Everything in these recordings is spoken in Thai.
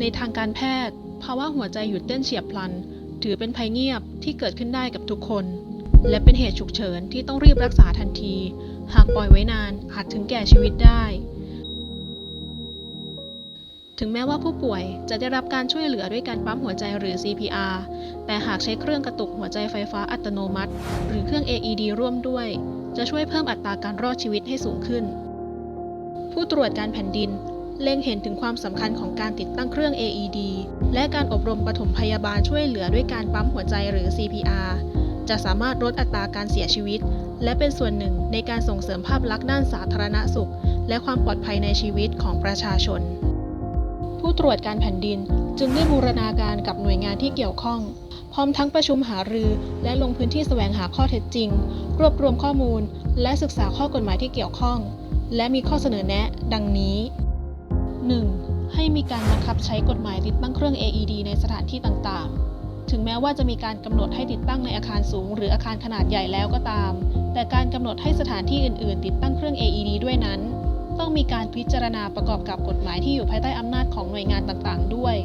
ในทางการแพทย์ภาวะหัวใจหยุดเต้นเฉียบพลัน ถือเป็นภัยเงียบที่เกิดขึ้นได้กับทุกคน และเป็นเหตุฉุกเฉินที่ต้องรีบรักษาทันที หากปล่อยไว้นานอาจถึงแก่ชีวิตได้ ถึงแม้ว่าผู้ป่วยจะได้รับการช่วยเหลือด้วยการปั๊มหัวใจหรือ CPR แต่หากใช้เครื่องกระตุกหัวใจไฟฟ้าอัตโนมัติ หรือเครื่อง AED ร่วมด้วย จะช่วยเพิ่มอัตราการรอดชีวิตให้สูงขึ้นผู้ตรวจการแผ่นดิน เล็งเห็นถึงความสำคัญของการติดตั้งเครื่อง AED และการอบรมปฐมพยาบาลช่วยเหลือด้วยการปั๊มหัวใจหรือ CPR จะสามารถลดอัตราการเสียชีวิต และเป็นส่วนหนึ่งในการส่งเสริมภาพลักษณ์ด้านสาธารณสุข และความปลอดภัยในชีวิตของประชาชน ผู้ตรวจการแผ่นดินจึงได้บูรณาการกับหน่วยงานที่เกี่ยวข้อง พร้อมทั้งประชุมหารือ และลงพื้นที่แสวงหาข้อเท็จจริง รวบรวมข้อมูล และศึกษาข้อกฎหมายที่เกี่ยวข้อง และมีข้อเสนอแนะ ดังนี้ 1. ให้มีการบังคับใช้กฎหมายติดตั้งเครื่อง AED ในสถานที่ต่างๆ ถึงแม้ว่าจะมีการกำหนดให้ติดตั้งในอาคารสูง หรืออาคารขนาดใหญ่แล้วก็ตาม แต่การกำหนดให้สถานที่อื่น ๆ ติดตั้งเครื่อง AED ด้วยนั้น ต้องมีการพิจารณาประกอบกับกฎหมายที่อยู่ภายใต้อำนาจของหน่วยงานต่างๆ ด้วย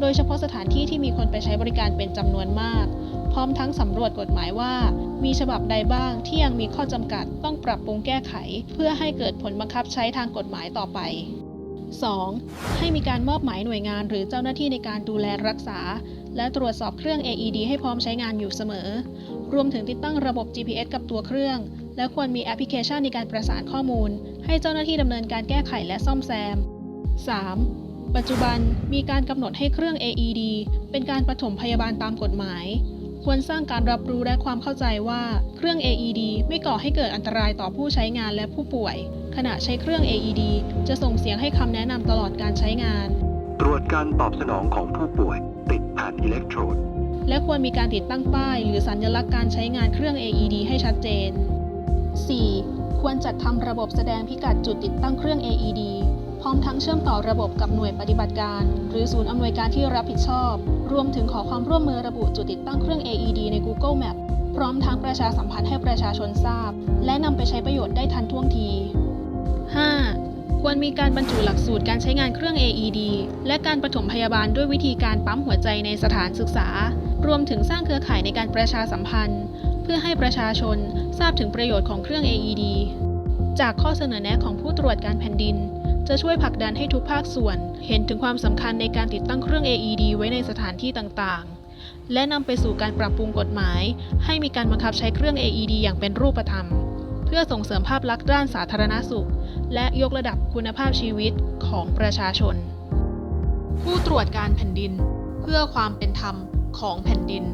โดยเฉพาะสถานที่ที่มีคนไปใช้บริการเป็นจำนวนมาก พร้อมทั้งสำรวจกฎหมายว่า มีฉบับใดบ้างที่ยังมีข้อจำกัดต้องปรับปรุงแก้ไข เพื่อให้เกิดผลบังคับใช้ทางกฎหมายต่อไป 2. ให้มีการมอบหมายหน่วยงานหรือเจ้าหน้าที่ในการดูแลรักษา และตรวจสอบเครื่อง AED ให้พร้อมใช้งานอยู่เสมอ รวมถึงติดตั้งระบบ GPS กับตัวเครื่อง และควรมีแอปพลิเคชันในการประสานข้อมูล ให้เจ้าหน้าที่ดำเนินการแก้ไขและซ่อมแซม 3. ปัจจุบันมีการกำหนดให้เครื่อง AED เป็นการปฐมพยาบาลตามกฎหมาย ควรสร้างการรับรู้และความเข้าใจว่าเครื่อง AED ไม่ก่อให้เกิดอันตรายต่อผู้ใช้งานและผู้ป่วย ขณะใช้เครื่อง AED จะส่งเสียงให้คำแนะนำตลอดการใช้งาน ตรวจการตอบสนองของผู้ป่วย ติดแผ่นอิเล็กโทรด และควรมีการติดตั้งป้าย หรือสัญลักษณ์การใช้งานเครื่อง AED ให้ชัดเจน 4. ควรจัดทำระบบแสดงพิกัดจุดติดตั้งเครื่อง AED พ ร้อมทั้งเชื่อมต่อระบบกับหน่วยปฏิบัติการ หรือศูนย์อำนวยการที่รับผิดชอบ รวมถึงขอความร่วมมือระบุจุดติดตั้งเครื่อง AED ใน Google Map พร้อมทั้งประชาสัมพันธ์ให้ประชาชนทราบ และนำไปใช้ประโยชน์ได้ทันท่วงที 5. ควรมีการบรรจุหลักสูตรการใช้งานเครื่อง AED และการปฐมพยาบาลด้วยวิธีการปั๊มหัวใจในสถานศึกษา รวมถึงสร้างเครือข่ายในการประชาสัมพันธ์ เพื่อให้ประชาชนทราบถึงประโยชน์ของเครื่อง AED จากข้อเสนอแนะของผู้ตรวจการแผ่นดิน จะช่วยผลักดันให้ทุกภาคส่วน เห็นถึงความสำคัญในการติดตั้งเครื่อง AED ไว้ในสถานที่ต่างๆ และนำไปสู่การปรับปรุงกฎหมาย ให้มีการบังคับใช้เครื่อง AED อย่างเป็นรูปธรรม เพื่อส่งเสริมภาพลักษณ์ด้านสาธารณสุข และยกระดับคุณภาพชีวิตของประชาชน ผู้ตรวจการแผ่นดิน เพื่อความเป็นธรรมของแผ่นดิน